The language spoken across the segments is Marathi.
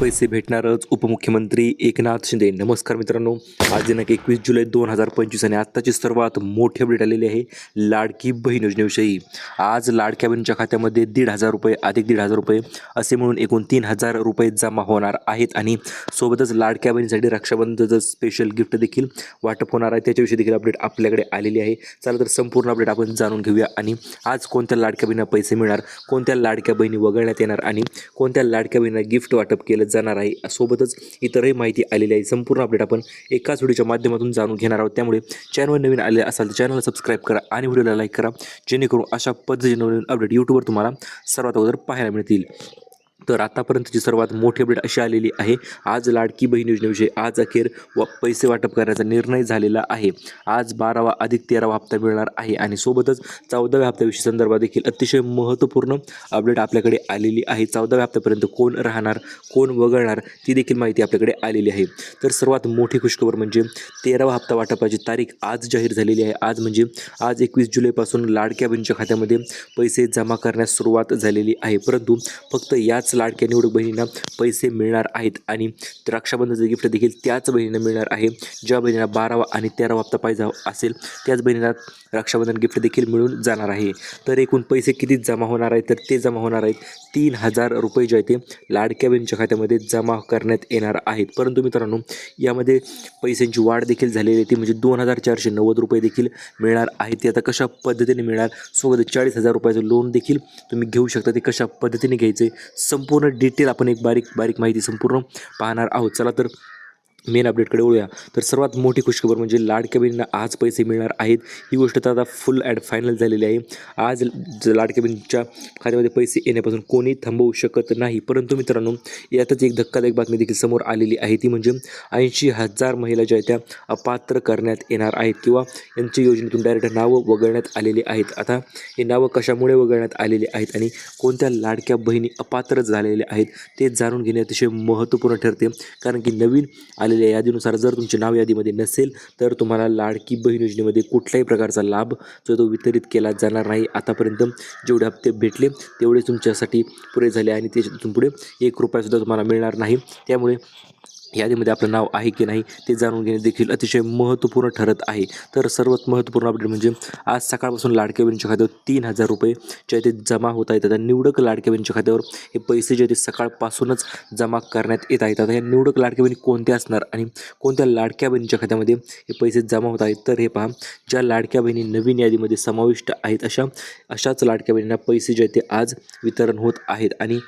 पैसे भेटणारच उपमुख्यमंत्री एकनाथ शिंदे. नमस्कार मित्रांनो आज दिनांक एकवीस जुलै दोन हजार पंचवीस आणि आत्ताची सर्वात मोठी अपडेट आलेली आहे लाडकी बहीण योजनेविषयी. आज लाडक्या बहिणीच्या खात्यामध्ये दीड हजार रुपये अधिक दीड हजार रुपये असे म्हणून एकूण तीन हजार रुपये जमा होणार आहेत आणि सोबतच लाडक्या बहिणीसाठी रक्षाबंधनचं स्पेशल गिफ्ट देखील वाटप होणार आहे त्याच्याविषयी देखील अपडेट आपल्याकडे आलेली आहे. चला तर संपूर्ण अपडेट आपण जाणून घेऊया आणि आज कोणत्या लाडक्या बहिणींना पैसे मिळणार कोणत्या लाडक्या बहिणी वगळण्यात येणार आणि कोणत्या लाडक्या बहिणींना गिफ्ट वाटप केलं जाणार आहे. सोबतच इतरही माहिती आलेली आहे. संपूर्ण अपडेट आपण एकाच व्हिडिओच्या माध्यमातून जाणून घेणार आहोत. त्यामुळे चॅनलवर नवीन आले असाल तर चॅनलला सबस्क्राईब करा आणि व्हिडिओला लाईक करा. जेणेकरून अशा पद्धतीने नवीन अपडेट यूट्यूबवर तुम्हाला सर्वात अगोदर पाहायला मिळतील. तर आतापर्यंतची सर्वात मोठी अपडेट अशी आलेली आहे आज लाडकी बहीण योजनेविषयी आज अखेर व पैसे वाटप करण्याचा निर्णय झालेला आहे. आज बारावा अधिक तेरावा हप्ता मिळणार आहे आणि सोबतच चौदाव्या हप्त्याविषयी संदर्भात देखील अतिशय महत्त्वपूर्ण अपडेट आपल्याकडे आलेली आहे. चौदाव्या हप्त्यापर्यंत कोण राहणार कोण वगळणार ती देखील माहिती आपल्याकडे आलेली आहे. तर सर्वात मोठी खुशखबर म्हणजे तेरावा हप्ता वाटपाची तारीख आज जाहीर झालेली आहे. आज म्हणजे आज एकवीस जुलैपासून लाडक्या बहिणीच्या खात्यामध्ये पैसे जमा करण्यास सुरुवात झालेली आहे. परंतु फक्त याच लाडक्या निवडक बहिणींना पैसे मिळणार आहेत आणि रक्षाबंधनचं गिफ्ट देखील त्याच बहिणींना मिळणार आहे. ज्या बहिणीला बारावा आणि तेरावा हप्ता पाहिजे असेल त्याच बहिणीला रक्षाबंधन गिफ्ट देखील मिळून जाणार आहे. तर एकूण पैसे किती जमा होणार आहेत? तर ते जमा होणार आहेत तीन हजार रुपये जे आहे ते लाडक्या बहिणीच्या खात्यामध्ये जमा करण्यात येणार आहेत. परंतु मित्रांनो यामध्ये पैशांची वाढ देखील झालेली आहे. ती म्हणजे दोन हजार चारशे नव्वद रुपये देखील मिळणार आहे. ते आता कशा पद्धतीने मिळणार? सोबत चाळीस हजार रुपयाचं लोन देखील तुम्ही घेऊ शकता. ते कशा पद्धतीने घ्यायचे? संपूर्ण डिटेल आपण एक बारीक बारीक माहिती संपूर्ण पाहणार आहोत. चला तर मेन अपडेटकडे वळूया. तर सर्वात मोठी खुशखबर म्हणजे लाडक्या बहिणींना आज पैसे मिळणार आहेत. ही गोष्ट तर आता फुल ॲड फायनल झालेली आहे. आज ज- लाडक्या बहिणींच्या खात्यामध्ये पैसे येण्यापासून कोणी थांबवू शकत नाही. परंतु मित्रांनो यातच एक धक्कादायक बातमी देखील समोर आलेली आहे. ती म्हणजे ऐंशी हजार महिला ज्या त्या अपात्र करण्यात येणार आहेत किंवा यांच्या योजनेतून डायरेक्ट नावं वगळण्यात आलेली आहेत. आता हे नावं कशामुळे वगळण्यात आलेली आहेत आणि कोणत्या लाडक्या बहिणी अपात्र झालेल्या आहेत ते जाणून घेणे अतिशय महत्त्वपूर्ण ठरते. कारण की नवीन आलेल्या यादीनुसार जर तुमचे नाव यादीमध्ये नसेल तर तुम्हाला लाडकी बहीण योजनेमध्ये कुठल्याही प्रकारचा लाभ जो तो वितरित केला जाणार नाही. आतापर्यंत जेवढे हप्ते भेटले तेवढे तुमच्यासाठी पुरे झाले आणि त्याच्यातून पुढे एक रुपयासुद्धा तुम्हाला मिळणार नाही. त्यामुळे यादीमध्ये आपलं नाव आहे की नाही ते जाणून घेणे देखील अतिशय महत्त्वपूर्ण ठरत आहे. तर सर्वात महत्त्वपूर्ण अपडेट म्हणजे आज सकाळपासून लाडक्या बहिणीच्या खात्यावर तीन हजार रुपये जे आहे ते जमा होत आहेत. आता निवडक लाडक्या बहिणीच्या खात्यावर हे पैसे जे ते सकाळपासूनच जमा करण्यात येत आहेत. आता या निवडक लाडक्या बहिणी कोणत्या असणार आणि कोणत्या लाडक्या बहिणीच्या खात्यामध्ये हे पैसे जमा होत आहेत? तर हे पहा ज्या लाडक्या बहिणी नवीन यादीमध्ये समाविष्ट आहेत अशा अशाच लाडक्या बहिणींना पैसे जे ते आज वितरण होत आहेत. आणि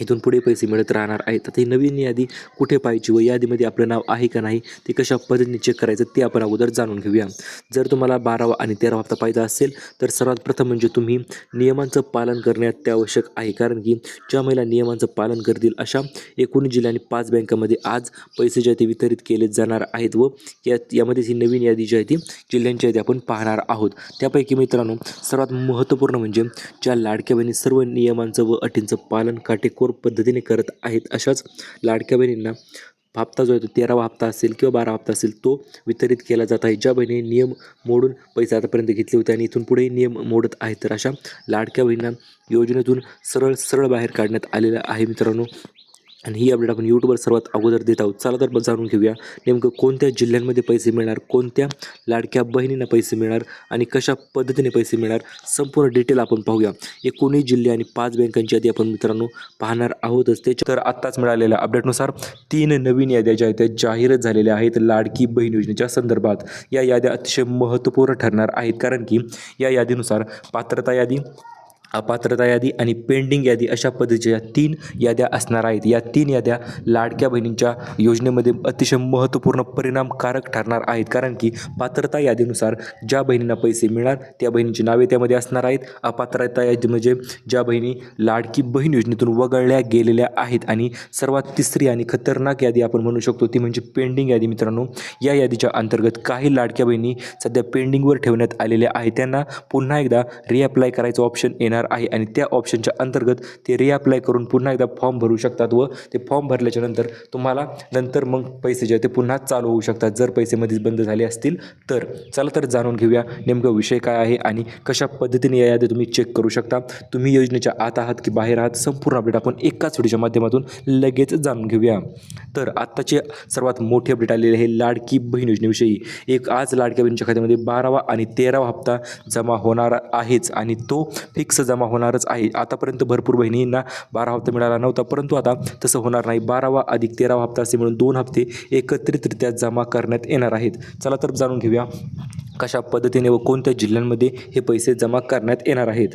इथून पुढे पैसे मिळत राहणार आहेत आता ही नवीन यादी कुठे पाहिजे व यादीमध्ये आपलं नाव आहे का नाही ते कशा पद्धतीने चेक करायचं ते आपण अगोदर जाणून घेऊया. जर तुम्हाला बारावा आणि तेरावा हप्ता पाहिजे असेल तर सर्वात प्रथम म्हणजे तुम्ही नियमांचं पालन करणे अत्यावश्यक आहे. कारण की ज्या महिला नियमांचं पालन करतील अशा एकूण जिल्ह्याने पाच बँकामध्ये आज पैसे जे आहे ते वितरित केले जाणार आहेत व या यामध्ये ही नवीन यादी जी आहे ती जिल्ह्यांची यादी आपण पाहणार आहोत. त्यापैकी मित्रांनो सर्वात महत्त्वपूर्ण म्हणजे ज्या लाडक्या बहिणी सर्व नियमांचं व अटींचं पालन काटेकोर पद्धतीने करत आहेत अशाच लाडक्या बहिणींना हप्ता जो आहे तो तेरावा हप्ता असेल किंवा बारा हप्ता असेल तो वितरित केला जात आहे. ज्या बहिणी नियम मोडून पैसे आतापर्यंत घेतले होते आणि इथून पुढे नियम मोडत आहेत तर अशा लाडक्या बहिणींना योजनेतून सरळ सरळ बाहेर काढण्यात आलेलं आहे मित्रांनो. आणि ही अपडेट आपण यूट्यूबवर सर्वात अगोदर देत आहोत. चला तर जाणून घेऊया नेमकं कोणत्या जिल्ह्यांमध्ये पैसे मिळणार कोणत्या लाडक्या बहिणींना पैसे मिळणार आणि कशा पद्धतीने पैसे मिळणार संपूर्ण डिटेल आपण पाहूया. एकोणीस जिल्हे आणि पाच बँकांची यादी आपण मित्रांनो पाहणार आहोतच. त्याच्या तर आत्ताच मिळालेल्या अपडेटनुसार तीन नवीन याद्या ज्या आहेत त्या जाहीरच झालेल्या आहेत. लाडकी बहीण योजनेच्या संदर्भात या याद्या अतिशय महत्त्वपूर्ण ठरणार आहेत. कारण की या यादीनुसार पात्रता यादी अपात्रता यादी आणि पेंडिंग यादी अशा पद्धतीच्या तीन याद्या असणार आहेत. या तीन याद्या लाडक्या बहिणींच्या योजनेमध्ये अतिशय महत्त्वपूर्ण परिणामकारक ठरणार आहेत. कारण की पात्रता यादीनुसार ज्या बहिणींना पैसे मिळणार त्या बहिणींची नावे त्यामध्ये असणार आहेत. अपात्रता यादी म्हणजे ज्या बहिणी लाडकी बहीण योजनेतून वगळल्या गेलेल्या आहेत आणि सर्वात तिसरी आणि खतरनाक यादी आपण म्हणू शकतो ती म्हणजे पेंडिंग यादी. मित्रांनो या यादीच्या अंतर्गत काही लाडक्या बहिणी सध्या पेंडिंगवर ठेवण्यात आलेल्या आहेत. त्यांना पुन्हा एकदा रिअप्लाय करायचं ऑप्शन येणार येणार आहे आणि त्या ऑप्शनच्या अंतर्गत ते रिअप्लाय करून पुन्हा एकदा फॉर्म भरू शकतात व ते फॉर्म भरल्याच्या नंतर तुम्हाला नंतर मग पैसे जे ते पुन्हा चालू होऊ शकतात. जर पैसे मध्येच बंद झाले असतील तर. चला तर जाणून घेऊया नेमकं विषय काय आहे आणि कशा पद्धतीने या यादी तुम्ही चेक करू शकता. तुम्ही योजनेच्या आत आहात की बाहेर आहात संपूर्ण अपडेट आपण एकाच व्हिडिओच्या माध्यमातून लगेच जाणून घेऊया. तर आत्ताचे सर्वात मोठे अपडेट आलेले आहे लाडकी बहीण योजनेविषयी. एक आज लाडक्या बहिणीच्या खात्यामध्ये बारावा आणि तेरावा हप्ता जमा होणार आहेच आणि तो फिक्स जमा होणारच आहे. आतापर्यंत भरपूर बहिणींना बारा हप्ता मिळाला नव्हता परंतु आता तसं होणार नाही. बारावा अधिक तेरावा हप्ता असे मिळून दोन हप्ते एकत्रितरित्या जमा करण्यात येणार आहेत. चला तर जाणून घेऊया कशा पद्धतीने व कोणत्या जिल्ह्यांमध्ये हे पैसे जमा करण्यात येणार आहेत.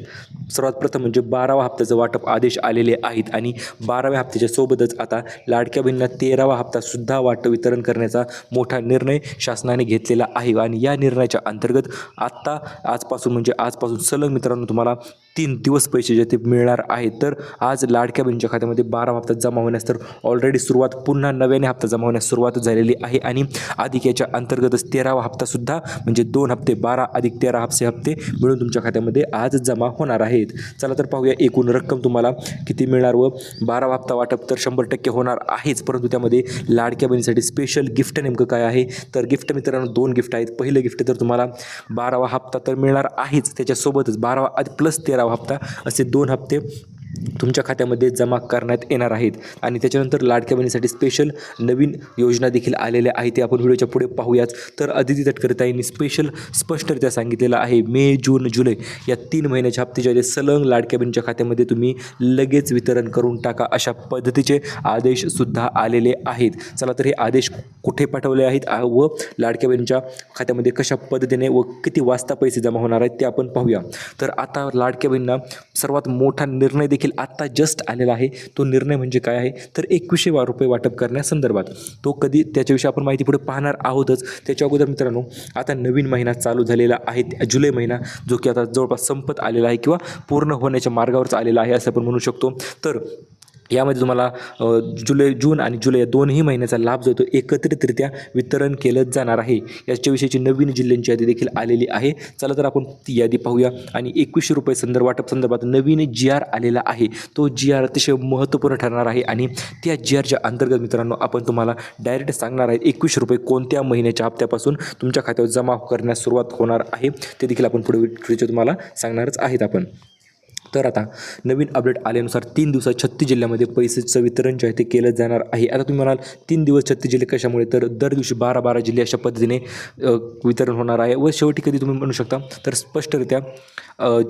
सर्वात प्रथम म्हणजे बारावा हप्त्याचं वाटप आदेश आलेले आहेत आणि बाराव्या हप्त्याच्या सोबतच आता लाडक्या बहिणींना तेरावा हप्तासुद्धा वाटप वितरण करण्याचा मोठा निर्णय शासनाने घेतलेला आहे. आणि या निर्णयाच्या अंतर्गत आत्ता आजपासून म्हणजे आजपासून सलग मित्रांनो तुम्हाला तीन दिवस पैसे जे ते मिळणार आहेत तर आज लाडक्या बहिणीच्या खात्यामध्ये बारा हप्ता जमा होण्यास तर ऑलरेडी सुरुवात पुन्हा नव्याने हप्ता जमा होण्यास सुरुवात झालेली आहे. आणि अधिक याच्या अंतर्गतच तेरावा हप्तासुद्धा म्हणजे दोन हप्ते बारा अधिक तेरा हप्ते हप्ते मिळून तुमच्या खात्यामध्ये आज जमा होणार आहेत. चला तर पाहूया एकूण रक्कम तुम्हाला किती मिळणार व बारावा हप्ता वाटप तर शंभर टक्के होणार आहेच. परंतु त्यामध्ये लाडक्या बहिणीसाठी स्पेशल गिफ्ट नेमकं काय आहे? तर गिफ्ट मित्रांनो दोन गिफ्ट आहेत. पहिलं गिफ्ट तर तुम्हाला बारावा हप्ता तर मिळणार आहेच. त्याच्यासोबतच बारावा प्लस प्लस तेरावा हप्ता असे दोन हप्ते तुमच्या खात्यामध्ये जमा करण्यात येणार आहेत. आणि त्याच्यानंतर लाडक्या बहिणीसाठी स्पेशल नवीन योजना देखील आलेल्या आहेत. ते आपण व्हिडिओच्या पुढे पाहूयाच तर अदिती तटकरताईंनी स्पेशल स्पष्टरित्या सांगितलेलं आहे. मे जून जुलै या तीन महिन्याचे हप्ते जे आहेत लाडक्या बहिणीच्या खात्यामध्ये तुम्ही लगेच वितरण करून टाका अशा पद्धतीचे आदेशसुद्धा आलेले आहेत. चला तर हे आदेश कुठे पाठवले आहेत व लाडक्या बहिणीच्या खात्यामध्ये कशा पद्धतीने व किती वाजता पैसे जमा होणार आहेत ते आपण पाहूया. तर आता लाडक्या बहिणींना सर्वात मोठा निर्णय देखील देखील आत्ता जस्ट आलेला आहे. तो निर्णय म्हणजे काय आहे? तर एकवीसशे वा रुपये वाटप करण्यासंदर्भात. तो कधी त्याच्याविषयी आपण माहिती पुढे पाहणार आहोतच. त्याच्या अगोदर मित्रांनो आता नवीन महिना चालू झालेला आहे. जुलै महिना जो की आता जवळपास संपत आलेला आहे किंवा पूर्ण होण्याच्या मार्गावरच आलेला आहे असं आपण म्हणू शकतो. तर यामध्ये तुम्हाला जुलै जून आणि जुलै या दोनही महिन्याचा लाभ जो आहे तो एकत्रितरित्या वितरण केलं जाणार आहे. याच्याविषयीची नवीन जिल्ह्यांची यादी देखील आलेली आहे. चला तर आपण ती यादी पाहूया. आणि एकवीसशे रुपये संदर्भ वाटप संदर्भात नवीन जी आर आलेला आहे. तो जी आर अतिशय महत्त्वपूर्ण ठरणार आहे. आणि त्या जी आरच्या अंतर्गत मित्रांनो आपण तुम्हाला डायरेक्ट सांगणार आहे एकवीसशे रुपये कोणत्या महिन्याच्या हप्त्यापासून तुमच्या खात्यावर जमा करण्यास सुरुवात होणार आहे. ते देखील आपण पुढे व्हिडिओचे तुम्हाला सांगणारच आहेत आपण. तर आता नवीन अपडेट आल्यानुसार तीन दिवसात छत्तीस जिल्ह्यामध्ये पैसेचं वितरण जे आहे ते केलं जाणार आहे. आता तुम्ही म्हणाल तीन दिवस छत्तीस जिल्हे कशामुळे? तर दर दिवशी बारा बारा जिल्हे अशा पद्धतीने वितरण होणार आहे व शेवटी कधी तुम्ही म्हणू शकता? तर स्पष्टरित्या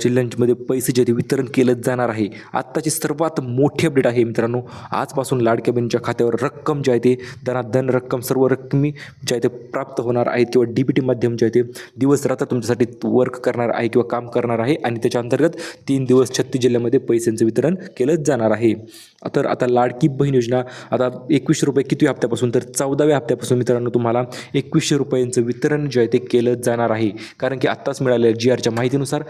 जिल्ह्यांमध्ये पैसे जे ते वितरण केलं जाणार आहे. आत्ताची सर्वात मोठी अपडेट आहे मित्रांनो आजपासून लाडक्या बहिणीच्या खात्यावर रक्कम जे आहे ते धनाधन रक्कम सर्व रक्कमी जे आहे ते प्राप्त होणार आहेत किंवा डी बी टी माध्यम जे आहे ते दिवस रात्र तुमच्यासाठी वर्क करणार आहे किंवा काम करणार आहे आणि त्याच्या अंतर्गत तीन दिवस छत्तीस जिल्ह्यामध्ये पैशांचं वितरण केलं जाणार आहे. तर आता लाडकी बहीण योजना आता एकवीसशे रुपये किती हप्त्यापासून तर चौदाव्या हप्त्यापासून मित्रांनो तुम्हाला एकवीसशे रुपयांचं वितरण जे आहे ते केलं जाणार आहे. कारण की आत्ताच मिळालेल्या जी आरच्या माहितीनुसार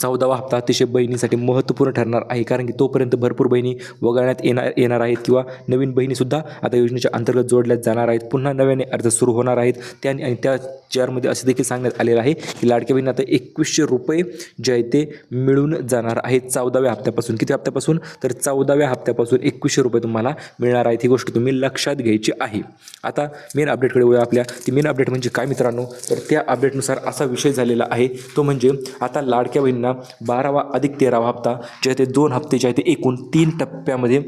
चौदावा हप्ता अतिशय बहिणीसाठी महत्त्वपूर्ण ठरणार आहे कारण की तोपर्यंत भरपूर बहिणी वगळण्यात येणार येणार आहेत किंवा नवीन बहिणीसुद्धा आता योजनेच्या अंतर्गत जोडल्या जाणार आहेत. पुन्हा नव्याने अर्ज सुरू होणार आहेत. त्या आणि त्या चेअरमध्ये असे देखील सांगण्यात आलेलं आहे की लाडक्या बहिणी आता एकवीसशे रुपये जे आहे ते मिळून जाणार आहेत चौदाव्या हप्त्यापासून. किती हप्त्यापासून? तर चौदाव्या हप्त्यापासून एकवीसशे रुपये तुम्हाला मिळणार आहेत. ही गोष्ट तुम्ही लक्षात घ्यायची आहे. आता मेन अपडेटकडे वळूया आपल्या. ती मेन अपडेट म्हणजे काय मित्रांनो? तर त्या अपडेटनुसार असा विषय झालेला आहे. तो म्हणजे आता लाडक्या बहिणींना बारावा अधिक तेरावा हप्ता जे आहे ते दोन हप्ते जे आहे ते एकूण तीन टप्प्यामध्ये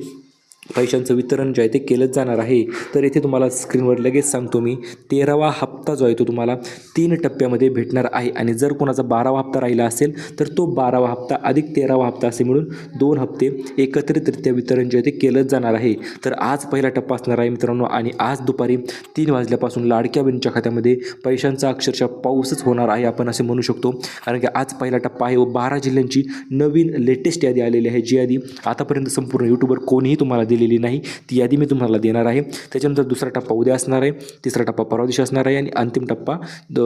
पैशांचं वितरण जे आहे ते केलंच जाणार आहे. तर येथे तुम्हाला स्क्रीनवर लगेच सांगतो मी. तेरावा हप्ता जो आहे तो तुम्हाला तीन टप्प्यामध्ये भेटणार आहे. आणि जर कोणाचा बारावा हप्ता राहिला असेल तर तो बारावा हप्ता अधिक तेरावा हप्ता असे मिळून दोन हप्ते एकत्रितरित्या वितरण जे आहे ते केलंच जाणार आहे. तर आज पहिला टप्पा असणार आहे मित्रांनो. आणि आज दुपारी तीन वाजल्यापासून लाडक्या बहिणीच्या खात्यामध्ये पैशांचा अक्षरशः पाऊसच होणार आहे आपण असे म्हणू शकतो. कारण की आज पहिला टप्पा आहे व बारा जिल्ह्यांची नवीन लेटेस्ट यादी आलेली आहे. जी यादी आतापर्यंत संपूर्ण यूट्यूबवर कोणीही तुम्हाला दिलेली नाही. ती यादी मी तुम्हाला देणार आहे. त्याच्यानंतर दुसरा टप्पा उद्या असणार आहे. तिसरा टप्पा परवा दिवशी असणार आहे. आणि अंतिम टप्पा द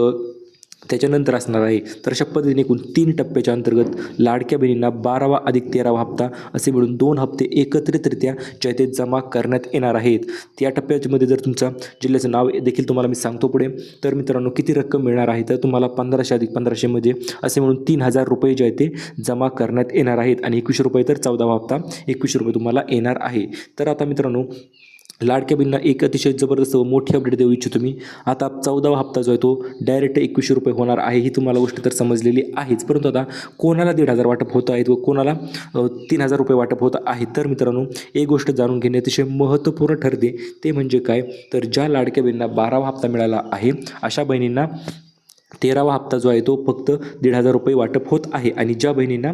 त्याच्यानंतर असणार आहे. तर अशा पद्धतीने एकूण तीन टप्प्याच्या अंतर्गत लाडक्या बहिणींना बारावा अधिक तेरावा हप्ता असे मिळून दोन हप्ते एकत्रितरित्या ज्या ते जमा करण्यात येणार आहेत. त्या टप्प्यामध्ये जर तुमचा जिल्ह्याचं नाव देखील तुम्हाला मी सांगतो पुढे तर मित्रांनो किती रक्कम मिळणार आहे? तर तुम्हाला पंधराशे अधिक पंधराशेमध्ये असे म्हणून तीन हजार रुपये जे आहे ते जमा करण्यात येणार आहेत. आणि एकवीसशे रुपये तर चौदावा हप्ता एकवीसशे रुपये तुम्हाला येणार आहे. तर आता मित्रांनो लाडक्या बहिणींना एक अतिशय जबरदस्त व मोठी अपडेट देऊ इच्छितो मी. आता चौदावा हप्ता जो आहे तो डायरेक्ट एकवीसशे रुपये होणार आहे ही तुम्हाला गोष्ट तर समजलेली आहेच. परंतु आता कोणाला दीड हजार वाटप होत आहेत व कोणाला तीन हजार रुपये वाटप होत आहे तर मित्रांनो एक गोष्ट जाणून घेणे अतिशय महत्त्वपूर्ण ठरते ते म्हणजे काय? तर ज्या लाडक्या बहिणींना बारावा हप्ता मिळाला आहे अशा बहिणींना तेरावा हप्ता जो आहे तो फक्त दीड हजार रुपये वाटप होत आहे आणि ज्या बहिणींना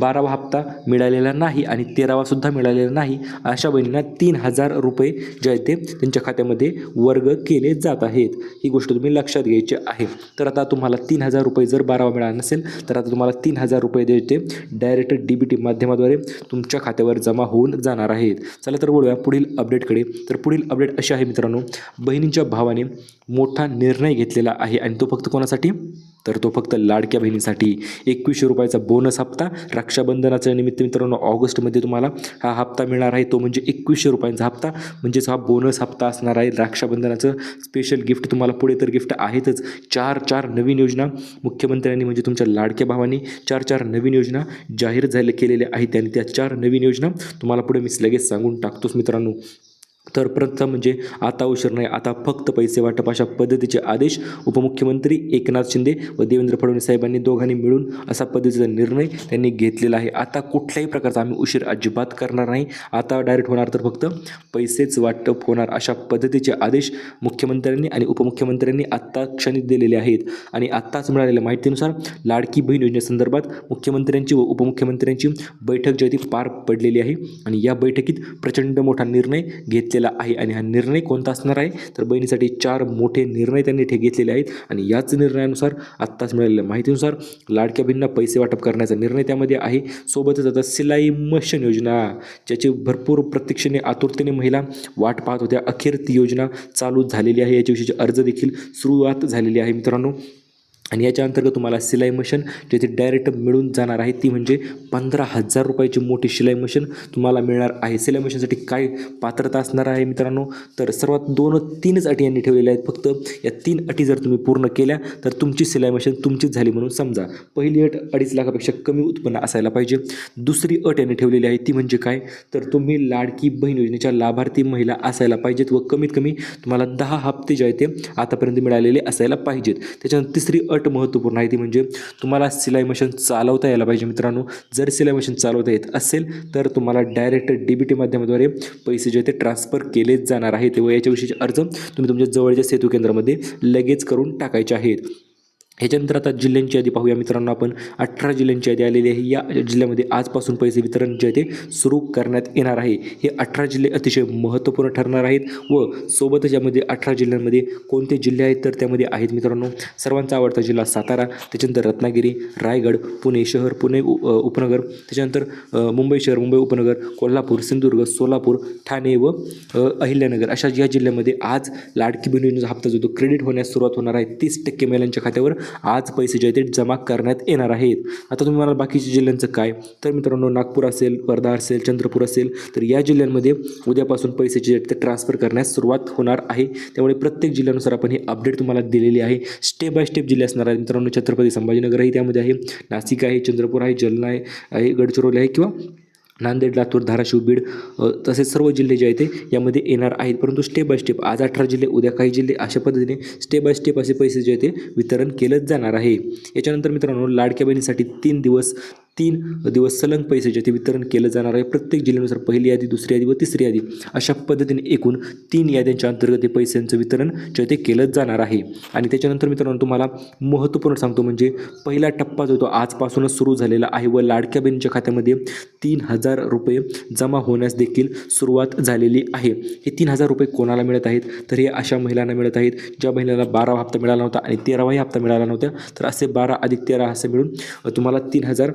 बारावा हप्ता मिळालेला नाही आणि तेरावासुद्धा मिळालेला नाही अशा बहिणींना तीन हजार रुपये जे आहे ते त्यांच्या खात्यामध्ये वर्ग केले जात आहेत. ही गोष्ट तुम्ही लक्षात घ्यायची आहे. तर आता तुम्हाला तीन हजार रुपये जर बारावा मिळाला नसेल तर आता तुम्हाला तीन हजार रुपये द्यायचे डायरेक्ट डी बी टी माध्यमाद्वारे तुमच्या खात्यावर जमा होऊन जाणार आहेत. चला तर बोलूया पुढील अपडेटकडे तर पुढील अपडेट अशी आहे मित्रांनो बहिणींच्या भावाने मोठा निर्णय घेतलेला आहे आणि तो फक्त कोणासाठी तर तो फक्त लाडक्या बहिणीसाठी एकवीसशे रुपयाचा बोनस हप्ता. रक्षाबंधनाच्या निमित्त मित्रांनो ऑगस्टमध्ये तुम्हाला हा हप्ता मिळणार आहे. तो म्हणजे एकवीसशे रुपयांचा हप्ता. म्हणजेच हा बोनस हप्ता असणार आहे. रक्षाबंधनाचं स्पेशल गिफ्ट तुम्हाला पुढे तर गिफ्ट आहेतच. चार चार नवीन योजना मुख्यमंत्र्यांनी म्हणजे तुमच्या लाडक्या भावानी चार चार नवीन योजना जाहीर झाले केलेल्या आहेत. आणि त्या चार नवीन योजना तुम्हाला पुढे मी लगेच सांगून टाकतोच मित्रांनो. तर प्रथम म्हणजे आता उशीर नाही आता फक्त पैसे वाटप अशा पद्धतीचे आदेश उपमुख्यमंत्री एकनाथ शिंदे व देवेंद्र फडणवीस साहेबांनी दोघांनी मिळून असा पद्धतीचा निर्णय त्यांनी घेतलेला आहे. आता कुठल्याही प्रकारचा आम्ही उशीर अजिबात करणार नाही. आता डायरेक्ट होणार तर फक्त पैसेच वाटप होणार अशा पद्धतीचे आदेश मुख्यमंत्र्यांनी आणि उपमुख्यमंत्र्यांनी आत्ता क्षणी दिलेले आहेत. आणि आत्ताच मिळालेल्या माहितीनुसार लाडकी बहीण योजनेसंदर्भात मुख्यमंत्र्यांची व उपमुख्यमंत्र्यांची बैठक जी होती ती पार पडलेली आहे आणि या बैठकीत प्रचंड मोठा निर्णय घेतला घेतलेला आहे आणि हा निर्णय कोणता असणार आहे? तर बहिणीसाठी चार मोठे निर्णय त्यांनी ठे घेतलेले आहेत आणि याच निर्णयानुसार आत्ताच मिळालेल्या माहितीनुसार लाडक्या बहिणींना पैसे वाटप करण्याचा निर्णय त्यामध्ये आहे. सोबतच आता सिलाई मशीन योजना ज्याची भरपूर प्रतीक्षेने आतुरतेने महिला वाट पाहत होत्या. अखेर ती योजना चालू झालेली आहे. याच्याविषयीचे अर्ज देखील सुरुवात झालेली आहे मित्रांनो. आणि याच्या अंतर्गत तुम्हाला सिलाई मशीन जेथे डायरेक्ट मिळून जाणार आहे ती म्हणजे पंधरा हजार रुपयाची मोठी शिलाई मशीन तुम्हाला मिळणार आहे. सिलाई मशीनसाठी काय पात्रता असणार आहे मित्रांनो. तर सर्वात दोन तीनच अटी यांनी ठेवलेल्या आहेत. फक्त या तीन अटी जर तुम्ही पूर्ण केल्या तर तुमची सिलाई मशीन तुमचीच झाली म्हणून समजा. पहिली अट अडीच लाखापेक्षा कमी उत्पन्न असायला पाहिजे. दुसरी अट यांनी ठेवलेली आहे ती म्हणजे काय? तर तुम्ही लाडकी बहीण योजनेच्या लाभार्थी महिला असायला पाहिजेत व कमीत कमी तुम्हाला दहा हप्ते जे आहेत ते आतापर्यंत मिळालेले असायला पाहिजेत. त्याच्यानंतर तिसरी अट महत्त्वपूर्ण आहे ती म्हणजे तुम्हाला सिलाई मशीन चालवता यायला पाहिजे मित्रांनो. जर सिलाई मशीन चालवता येत असेल तर तुम्हाला डायरेक्ट डी बी टी माध्यमाद्वारे पैसे जे आहेत ते ट्रान्सफर केलेच जाणार आहेत. व याच्याविषयीचे अर्ज तुम्ही तुमच्या जवळच्या सेतू केंद्रामध्ये लगेच करून टाकायचे आहेत. ह्याच्यानंतर आता जिल्ह्यांची यादी पाहूया मित्रांनो आपण. अठरा जिल्ह्यांची यादी आलेली आहे. या जिल्ह्यामध्ये आजपासून पैसे वितरण जे आहे ते सुरू करण्यात येणार आहे. हे अठरा जिल्हे अतिशय महत्त्वपूर्ण ठरणार आहेत व सोबतच यामध्ये अठरा जिल्ह्यांमध्ये कोणते जिल्हे आहेत तर त्यामध्ये आहेत मित्रांनो. सर्वांचा आवडता जिल्हा सातारा त्याच्यानंतर रत्नागिरी रायगड पुणे शहर पुणे उपनगर त्याच्यानंतर मुंबई शहर मुंबई उपनगर कोल्हापूर सिंधुदुर्ग सोलापूर ठाणे व अहिल्यानगर. अशा या जिल्ह्यामध्ये आज लाडकी बहीण हप्ता जो तो क्रेडिट होण्यास सुरुवात होणार आहे तीस टक्के महिलांच्या खात्यावर. आज पैसे जे आहेत ते जमा करण्यात येणार आहेत. आता तुम्ही मला बाकीच्या जिल्ह्यांचं काय? तर मित्रांनो नागपूर असेल वर्धा असेल चंद्रपूर असेल तर या जिल्ह्यांमध्ये उद्यापासून पैसे जे आहेत ते ट्रान्सफर करण्यास सुरुवात होणार आहे. त्यामुळे प्रत्येक जिल्ह्यानुसार आपण ही अपडेट तुम्हाला दिलेली आहे. स्टेप बाय स्टेप जिल्हे असणार आहेत. मित्रांनो छत्रपती संभाजीनगरही त्यामध्ये आहे. नाशिक आहे चंद्रपूर आहे जालना आहे गडचिरोली आहे किंवा नांदेड लातूर धाराशिव बीड तसेच सर्व जिल्हे जे आहेत ते यामध्ये येणार आहेत. परंतु स्टेप बाय स्टेप आज अठरा जिल्हे उद्या काही जिल्हे अशा पद्धतीने स्टेप बाय स्टेप असे पैसे जे आहे ते वितरण केलंच जाणार आहे. याच्यानंतर मित्रांनो लाडक्या बहिणीसाठी तीन दिवस तीन दिवस सलंग पैसे जे ते वितरण केलं जाणार आहे. प्रत्येक जिल्ह्यानुसार पहिली यादी दुसरी यादी व तिसरी यादी अशा पद्धतीने एकूण तीन याद्यांच्या अंतर्गत हे पैशांचं वितरण जे ते केलं जाणार आहे. आणि त्याच्यानंतर मित्रांनो तुम्हाला महत्त्वपूर्ण सांगतो म्हणजे पहिला टप्पा जो तो आजपासूनच सुरू झालेला आहे व लाडक्या बहिणीच्या खात्यामध्ये तीन हजार रुपये जमा होण्यास देखील सुरुवात झालेली आहे. हे तीन हजार रुपये कोणाला मिळत आहेत? तर हे अशा महिलांना मिळत आहेत ज्या महिलांना बारावा हप्ता मिळाला नव्हता आणि तेरावाही हप्ता मिळाला नव्हता. तर असे बारा अधिक तेरा असे मिळून तुम्हाला तीन हजार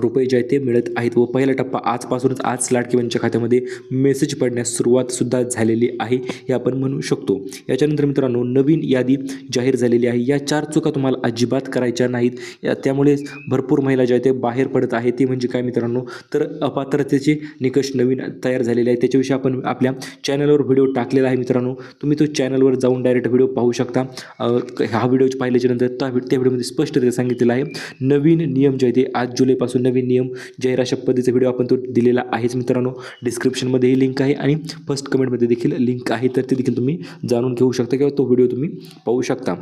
रुपये जे आहे ते मिळत आहेत व पहिला टप्पा आजपासूनच आज लाडकी बहिणीच्या खात्यामध्ये मेसेज पडण्यास सुरुवातसुद्धा झालेली आहे हे आपण म्हणू शकतो. याच्यानंतर मित्रांनो नवीन यादी जाहीर झालेली आहे. या चार चुका तुम्हाला अजिबात करायच्या नाहीत. या त्यामुळे भरपूर महिला ज्या आहेत ते बाहेर पडत आहे ते म्हणजे काय मित्रांनो तर अपात्रतेचे निकष नवीन तयार झालेले आहेत. त्याच्याविषयी आपण आपल्या चॅनलवर व्हिडिओ टाकलेला आहे मित्रांनो. तुम्ही तो चॅनलवर जाऊन डायरेक्ट व्हिडिओ पाहू शकता. ह्या हा व्हिडिओ पाहिल्याच्यानंतर त्या त्या व्हिडिओमध्ये स्पष्टरित्या सांगितलेलं आहे. नवीन नियम जे आहे ते आज जुलैपासून नवीन नियम जाहीर अशा पद्धतीचा व्हिडिओ आपण तो दिलेला आहेच मित्रांनो. डिस्क्रिप्शनमध्येही लिंक आहे आणि फर्स्ट कमेंटमध्ये देखील लिंक आहे तर ते देखील तुम्ही जाणून घेऊ शकता किंवा तो व्हिडिओ तुम्ही पाहू शकता.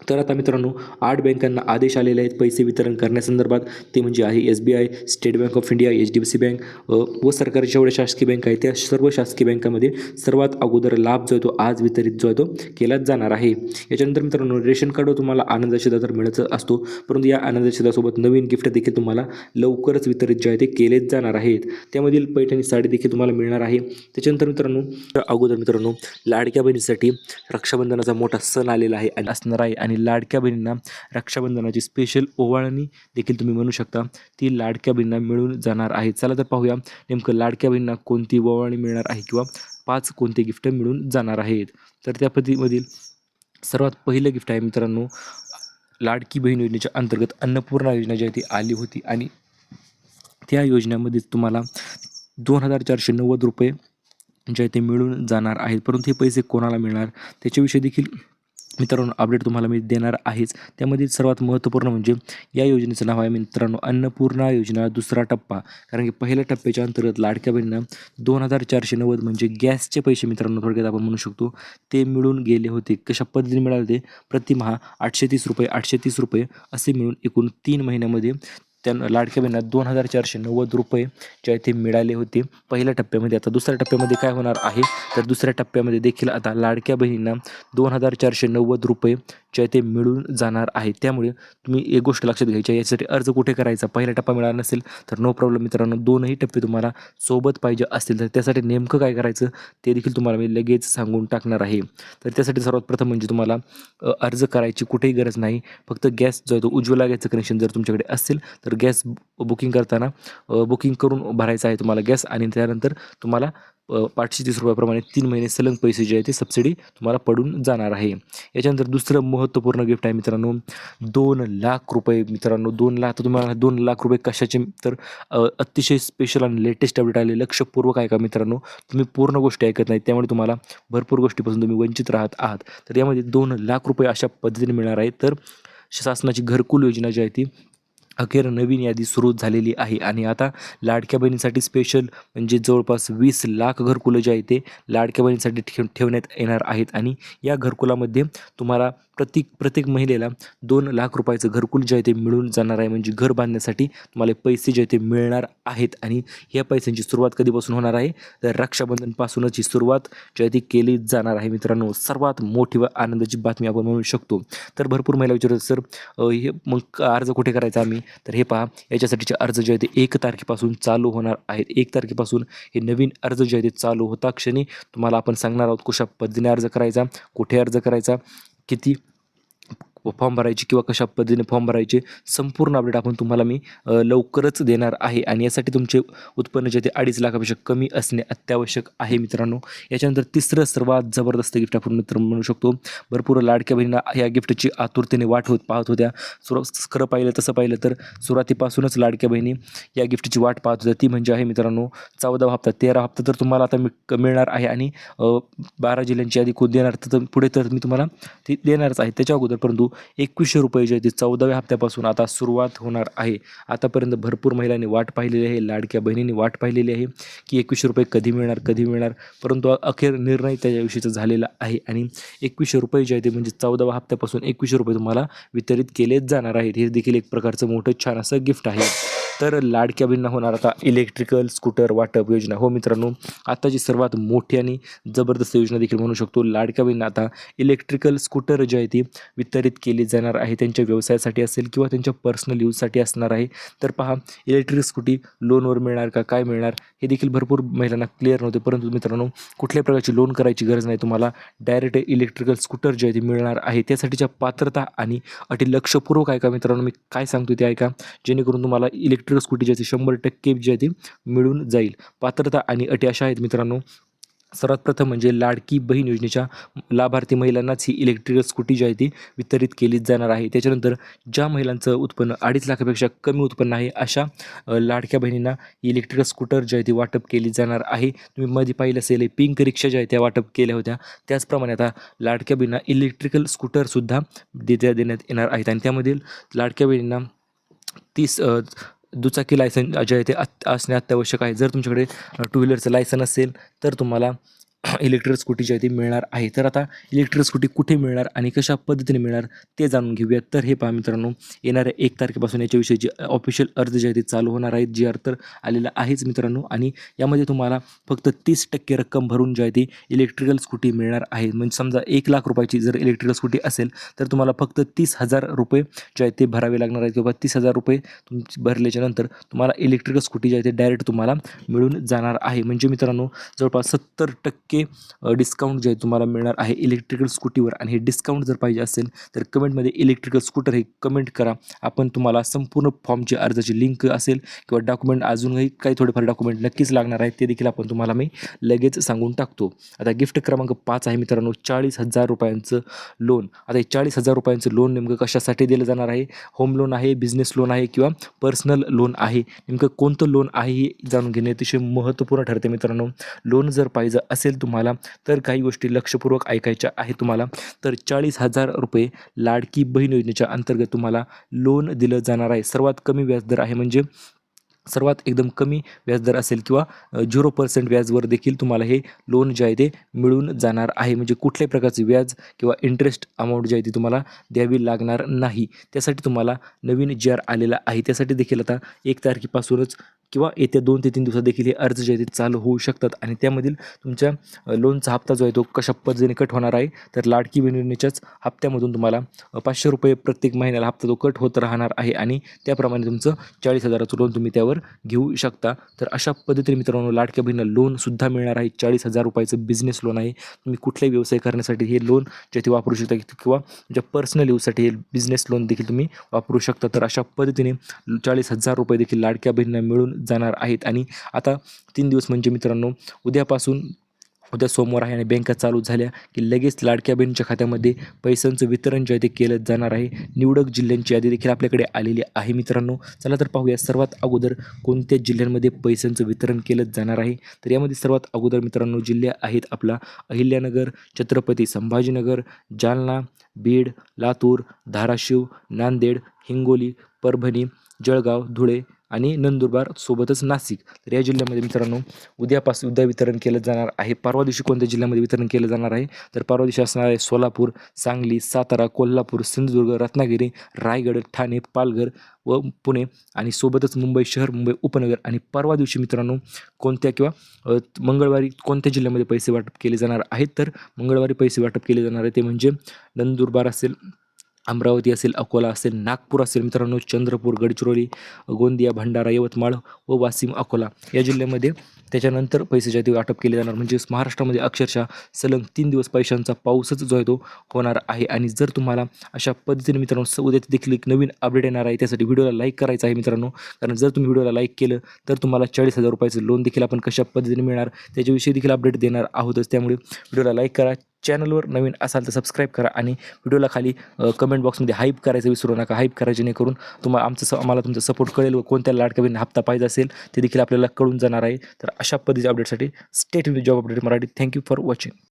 तर आता मित्रांनो आठ बँकांना आदेश आलेले आहेत पैसे वितरण करण्यासंदर्भात. ते म्हणजे आहे S B I state bank of India H D B C bank व सरकारी जेवढ्या शासकीय बँक आहेत त्या सर्व शासकीय बँकामध्ये सर्वात अगोदर लाभ जो आहे तो आज वितरित जो आहे तो केलाच जाणार आहे. याच्यानंतर मित्रांनो रेशन कार्ड तुम्हाला आनंदाशिदा तर मिळत असतो परंतु या आनंदाशिदासोबत सोबत नवीन गिफ्ट देखील तुम्हाला लवकरच वितरित जे आहे ते केलेच जाणार आहेत. त्यामधील पैठणी साडी देखील तुम्हाला मिळणार आहे. त्याच्यानंतर मित्रांनो तर अगोदर मित्रांनो लाडक्या बहिणीसाठी रक्षाबंधनाचा मोठा सण आलेला आहे आणि असणार आहे. आणि लाडक्या बहिणींना रक्षाबंधनाची स्पेशल ओवाळणी देखील तुम्ही म्हणू शकता. ती लाडक्या बहिणींना मिळून जाणार आहे. चला तर पाहूया नेमकं लाडक्या बहिणींना कोणती ओवाळणी मिळणार आहे किंवा पाच कोणते गिफ्ट मिळून जाणार आहेत. तर त्या पद्धतीमधील सर्वात पहिलं गिफ्ट आहे मित्रांनो लाडकी बहीण योजनेच्या अंतर्गत अन्नपूर्णा योजना जी आहे ती आली होती आणि त्या योजनेमध्ये तुम्हाला दोन हजार चारशे नव्वद रुपये जे आहे ते मिळून जाणार आहेत. परंतु हे पैसे कोणाला मिळणार? त्याच्याविषयी देखील मित्रांनो अपडेट तुम्हाला मी देणार आहेच. त्यामध्ये सर्वात महत्त्वपूर्ण म्हणजे या योजनेचं नाव आहे मित्रांनो अन्नपूर्णा योजना दुसरा टप्पा. कारण की पहिल्या टप्प्याच्या अंतर्गत लाडक्या बहिणींना दोन हजार चारशे नव्वद म्हणजे गॅसचे पैसे मित्रांनो थोडक्यात आपण म्हणू शकतो ते मिळून गेले होते. कशा पद्धतीने मिळाले होते? प्रतिमहा आठशे तीस रुपये आठशे तीस रुपये असे मिळून एकूण तीन महिन्यामध्ये त्यांना लाडक्या बहिणींना दोन हजार चारशे नव्वद रुपये जे आहे ते मिळाले होते. पहिल्या टप्प्यामध्ये आता दुसऱ्या टप्प्यामध्ये काय होणार आहे? तर दुसऱ्या टप्प्यामध्ये देखील आता लाडक्या बहिणींना दोन हजार चारशे नव्वद रुपये जे आहे ते मिळून जाणार आहे. त्यामुळे तुम्ही एक गोष्ट लक्षात घ्यायची आहे यासाठी अर्ज कुठे करायचा? पहिला टप्पा मिळाला नसेल तर नो प्रॉब्लेम मित्रांनो. दोनही टप्पे तुम्हाला सोबत पाहिजे असतील तर त्यासाठी नेमकं काय करायचं ते देखील तुम्हाला मी लगेच सांगून टाकणार आहे. तर त्यासाठी सर्वात प्रथम म्हणजे तुम्हाला अर्ज करायची कुठेही गरज नाही. फक्त गॅस जो आहे तो उज्ज्वला गॅसचं कनेक्शन जर तुमच्याकडे असेल तर गॅस बुकिंग करताना बुकिंग करून भरायचं आहे तुम्हाला गॅस आणि त्यानंतर तुम्हाला अ, पाचशे तीस रुपयाप्रमाणे तीन महिने सलग पैसे जे आहे ते सबसिडी तुम्हाला पडून जाणार आहे. याच्यानंतर दुसरं महत्त्वपूर्ण गिफ्ट आहे मित्रांनो दोन लाख रुपये मित्रांनो दोन लाख तर तुम्हाला दोन लाख रुपये कशाचे? तर अतिशय स्पेशल आणि लेटेस्ट अपडेट आले लक्षपूर्वक आहे का मित्रांनो. तुम्ही पूर्ण गोष्टी ऐकत नाही त्यामुळे तुम्हाला भरपूर गोष्टीपासून तुम्ही वंचित राहत आहात. तर यामध्ये दोन लाख रुपये अशा पद्धतीने मिळणार आहे. तर शासनाची घरकुल योजना जी आहे ती अखेर नवीन यादी सुरू झालेली आहे आणि आता लाडक्या बहिणीसाठी स्पेशल म्हणजे जवळपास वीस लाख घरकुलं जे आहे ते लाडक्या बहिणीसाठी ठेव ठेवण्यात येणार आहेत. आणि या घरकुलामध्ये तुम्हाला प्रत्येक प्रत्येक महिलेला दोन लाख रुपयाचं घरकुल जे आहे ते मिळून जाणार आहे. म्हणजे घर बांधण्यासाठी तुम्हाला पैसे जे आहे ते मिळणार आहेत आणि या पैशांची सुरुवात कधीपासून होणार आहे? तर रक्षाबंधनपासूनच ही सुरुवात जी आहे ती केली जाणार आहे. मित्रांनो सर्वात मोठी व आनंदाची बातमी आपण म्हणू शकतो. तर भरपूर महिला विचारत सर हे मग अर्ज कुठे करायचा आम्ही? तर हे पहा याच्यासाठीचे अर्ज जे आहे ते एक तारखेपासून चालू होणार आहेत. एक तारखेपासून हे नवीन अर्ज जे आहे ते चालू होता क्षणी तुम्हाला आपण सांगणार आहोत कशा पद्धतीने अर्ज करायचा कुठे अर्ज करायचा किती फॉर्म भरायचे किंवा कशा पद्धतीने फॉर्म भरायचे संपूर्ण अपडेट आपण तुम्हाला मी लवकरच देणार आहे. आणि यासाठी तुमचे उत्पन्न जे ते अडीच लाखापेक्षा कमी असणे अत्यावश्यक आहे मित्रांनो. याच्यानंतर तिसरं सर्वात जबरदस्त गिफ्ट आपण मित्र म्हणू शकतो. भरपूर लाडक्या बहिणींना या गिफ्टची आतुरतेने वाट होत पाहत होत्या. सुर खरं पाहिलं तसं पाहिलं तर सुरुवातीपासूनच लाडक्या बहिणी या गिफ्टची वाट पाहत होत्या. ती म्हणजे आहे मित्रांनो चौदा हप्ता तेरा हप्ता तर तुम्हाला आता मी क- मिळणार आहे. आणि बारा जिल्ह्यांची यादी कोण देणार तर पुढे तर मी तुम्हाला ती देणारच आहे. त्याच्या अगोदर परंतु एकवीसशे रुपये जे आहे ते चौदाव्या हप्त्यापासून आता सुरुवात होणार आहे. आतापर्यंत भरपूर महिलांनी वाट पाहिलेली आहे लाडक्या बहिणींनी वाट पाहिलेली आहे की एकवीसशे रुपये कधी मिळणार कधी मिळणार परंतु अखेर निर्णय त्याच्याविषयीचा झालेला आहे आणि एकवीसशे रुपये जे आहे ते म्हणजे चौदाव्या हप्त्यापासून एकवीसशे रुपये तुम्हाला वितरित केलेच जाणार आहेत. हे देखील एक प्रकारचं मोठं छान असं गिफ्ट आहे. तर लाडक्या बहिणींना होणार आता इलेक्ट्रिकल स्कूटर वाटप योजना. हो मित्रांनो आताची सर्वात मोठी आणि जबरदस्त योजना देखील म्हणू शकतो लाडक्या बहिणींना आता इलेक्ट्रिकल स्कूटर जी आहे ती वितरित केली जाणार आहे. त्यांच्या व्यवसायासाठी असेल किंवा त्यांच्या पर्सनल यूजसाठी असणार आहे. तर पहा इलेक्ट्रिक स्कूटी लोनवर मिळणार का काय मिळणार? हे देखील भरपूर महिलांना क्लिअर नव्हते. परंतु मित्रांनो कुठल्याही प्रकारची लोन करायची गरज नाही. तुम्हाला डायरेक्ट इलेक्ट्रिकल स्कूटर जे आहे ते मिळणार आहे. त्यासाठीच्या पात्रता आणि अटी लक्षपूर्वक ऐका मित्रांनो. मी काय सांगतो ते ऐका. जेणेकरून तुम्हाला इलेक्ट्रिक इलेक्ट्रिक स्कूटी जी आहे ती शंभर टक्के जी आहे ती मिळून जाईल. पात्रता आणि अटी अशा आहेत मित्रांनो. सर्वात प्रथम म्हणजे लाडकी बहीण योजनेच्या लाभार्थी महिलांनाच ही इलेक्ट्रिकल स्कूटी जी आहे ती वितरित केली जाणार आहे. त्याच्यानंतर ज्या महिलांचं उत्पन्न अडीच लाखापेक्षा कमी उत्पन्न आहे अशा लाडक्या बहिणींना इलेक्ट्रिकल स्कूटर जी आहे ती वाटप केली जाणार आहे. तुम्ही मध्ये पाहिलं असेल पिंक रिक्षा ज्या आहे त्या वाटप केल्या होत्या. त्याचप्रमाणे आता लाडक्या बहिणींना इलेक्ट्रिकल स्कूटरसुद्धा देत्या देण्यात येणार आहेत. आणि त्यामधील लाडक्या बहिणींना तीस दुचाकी लायसन जे आहे ते अत असणे अत्यावश्यक आहे. जर तुमच्याकडे टू व्हीलरचं लायसन असेल तर तुम्हाला इलेक्ट्रिक स्कूटी जी आहे ती मिळणार आहे. तर आता इलेक्ट्रिक स्कूटी कुठे मिळणार आणि कशा पद्धतीने मिळणार ते जाणून घेऊयात. तर हे पहा मित्रांनो येणाऱ्या एक तारखेपासून याच्याविषयी जे ऑफिशियल अर्ज जे आहे ते चालू होणार आहेत. जी अर्थ आलेला आहेच मित्रांनो. आणि यामध्ये तुम्हाला फक्त तीस टक्के रक्कम भरून जी आहे ती इलेक्ट्रिकल स्कूटी मिळणार आहे. म्हणजे समजा एक लाख रुपयाची जर इलेक्ट्रिकल स्कूटी असेल तर तुम्हाला फक्त तीस हजार रुपये जे आहे ते भरावे लागणार आहेत. किंवा तीस हजार रुपये तुमची भरल्याच्या नंतर तुम्हाला इलेक्ट्रिकल स्कूटी जी आहे ते डायरेक्ट तुम्हाला मिळून जाणार आहे. म्हणजे मित्रांनो जवळपास सत्तर टक्के डिस्काउंट जे आहे तुम्हाला मिळणार आहे इलेक्ट्रिकल स्कूटीवर आणि हे डिस्काउंट जर पाहिजे असेल तर कमेंटमध्ये इलेक्ट्रिकल स्कूटर हे कमेंट करा. आपण तुम्हाला संपूर्ण फॉर्मची अर्जाची लिंक असेल किंवा डॉक्युमेंट अजूनही काही थोडेफार डॉक्युमेंट नक्कीच लागणार आहेत ते देखील आपण तुम्हाला मी लगेच सांगून टाकतो. आता गिफ्ट क्रमांक पाच आहे मित्रांनो चाळीस हजार रुपयांचं लोन आता हे चाळीस हजार रुपयांचं लोन नेमकं कशासाठी दिलं जाणार आहे? होम लोन आहे बिझनेस लोन आहे किंवा पर्सनल लोन आहे? नेमकं कोणतं लोन आहे हे जाणून घेणे अतिशय महत्त्वपूर्ण ठरते मित्रांनो. लोन जर पाहिजे असेल तुम्हाला तर काही गोष्टी लक्षपूर्वक ऐकायच्या आहे तुम्हाला तर चाळीस हजार रुपये लाडकी बहीण योजनेच्या अंतर्गत तुम्हाला लोन दिलं जाणार आहे. सर्वात कमी व्याजदर आहे म्हणजे सर्वात एकदम कमी व्याजदर असेल किंवा झिरो पर्सेंट व्याजवर देखील तुम्हाला हे लोन जे आहे ते मिळून जाणार आहे. म्हणजे कुठल्याही प्रकारचे व्याज किंवा इंटरेस्ट अमाऊंट जी आहे ती तुम्हाला द्यावी लागणार नाही. त्यासाठी तुम्हाला नवीन जी आर आलेला आहे. त्यासाठी देखील आता एक तारखेपासूनच किंवा येत्या दोन ते तीन दिवसात देखील हे अर्ज जे आहे ते चालू होऊ शकतात. आणि त्यामधील तुमच्या लोनचा हप्ता जो आहे तो कशा पद्धतीने कट होणार आहे तर लाडकी बहीण हप्त्यामधून तुम्हाला पाचशे रुपये प्रत्येक महिन्याला हप्ता तो कट होत राहणार आहे. आणि त्याप्रमाणे तुमचं चाळीस हजाराचं लोन तुम्ही त्यावर घेऊ शकता. तर अशा पद्धतीने मित्रांनो लाडक्या बहिणीला लोनसुद्धा मिळणार आहे. चाळीस हजार रुपयाचं बिझनेस लोन आहे. तुम्ही कुठलाही व्यवसाय करण्यासाठी हे लोन जे ते वापरू शकता किंवा तुमच्या पर्सनल यूजसाठी हे बिझनेस लोन देखील तुम्ही वापरू शकता. तर अशा पद्धतीने चाळीस हजार रुपये देखील लाडक्या बहिणींना मिळून जाणार आहेत. आणि आता तीन दिवस म्हणजे मित्रांनो उद्यापासून उद्या सोमवार आहे आणि बँका चालू झाल्या की लगेच लाडक्या बहिणीच्या खात्यामध्ये पैशांचं वितरण जे आहे ते केलं जाणार आहे. निवडक जिल्ह्यांची यादी देखील आपल्याकडे आलेली आहे मित्रांनो. चला तर पाहूया सर्वात अगोदर कोणत्या जिल्ह्यांमध्ये पैशांचं वितरण केलं जाणार आहे? तर यामध्ये सर्वात अगोदर मित्रांनो जिल्हे आहेत आपला अहिल्यानगर छत्रपती संभाजीनगर जालना बीड लातूर धाराशिव नांदेड हिंगोली परभणी जळगाव धुळे आणि नंदुरबार सोबतच नाशिक. तर या जिल्ह्यामध्ये मित्रांनो उद्यापासून उद्या वितरण केलं जाणार आहे. परवा दिवशी कोणत्या जिल्ह्यामध्ये वितरण केलं जाणार आहे? तर परवा दिवशी असणार आहे सोलापूर सांगली सातारा कोल्हापूर सिंधुदुर्ग रत्नागिरी रायगड ठाणे पालघर व पुणे आणि सोबतच मुंबई शहर मुंबई उपनगर. आणि परवा दिवशी मित्रांनो कोणत्या किंवा मंगळवारी कोणत्या जिल्ह्यामध्ये पैसे वाटप केले जाणार आहेत? तर मंगळवारी पैसे वाटप केले जाणार आहे. ते म्हणजे नंदुरबार असेल अमरावती असेल अकोला असेल नागपूर असेल मित्रांनो चंद्रपूर गडचिरोली गोंदिया भंडारा यवतमाळ व वाशिम अकोला या जिल्ह्यामध्ये त्याच्यानंतर पैसे जे अटक केले जाणार. म्हणजेच महाराष्ट्रामध्ये अक्षरशः सलग तीन दिवस पैशांचा पाऊसच जो आहे तो होणार आहे. आणि जर तुम्हाला अशा पद्धतीने मित्रांनो स- उद्या देखील एक नवीन अपडेट येणार आहे त्यासाठी व्हिडिओला लाईक करायचं आहे मित्रांनो. कारण जर तुम्ही व्हिडिओला लाईक केलं तर तुम्हाला चाळीस हजार रुपयाचं लोन देखील आपण कशा पद्धतीने मिळणार त्याच्याविषयी देखील अपडेट देणार आहोतच. त्यामुळे व्हिडिओला लाईक करा चॅनलवर नवीन असाल तर सबस्क्राईब करा आणि व्हिडिओला खाली कमेंट बॉक्समध्ये हाईप करायचं विसरू नका. हाईप करा जेणेकरून तुम्हाला आमचं स- आम्हाला तुमचा सपोर्ट कळेल व कोणत्या लाडक्या बहिणी हप्ता पाहिजे असेल ते देखील आपल्याला कळून जाणार आहे. तर अशा पद्धतीच्या अपडेटसाठी state job update Marathi thank you for watching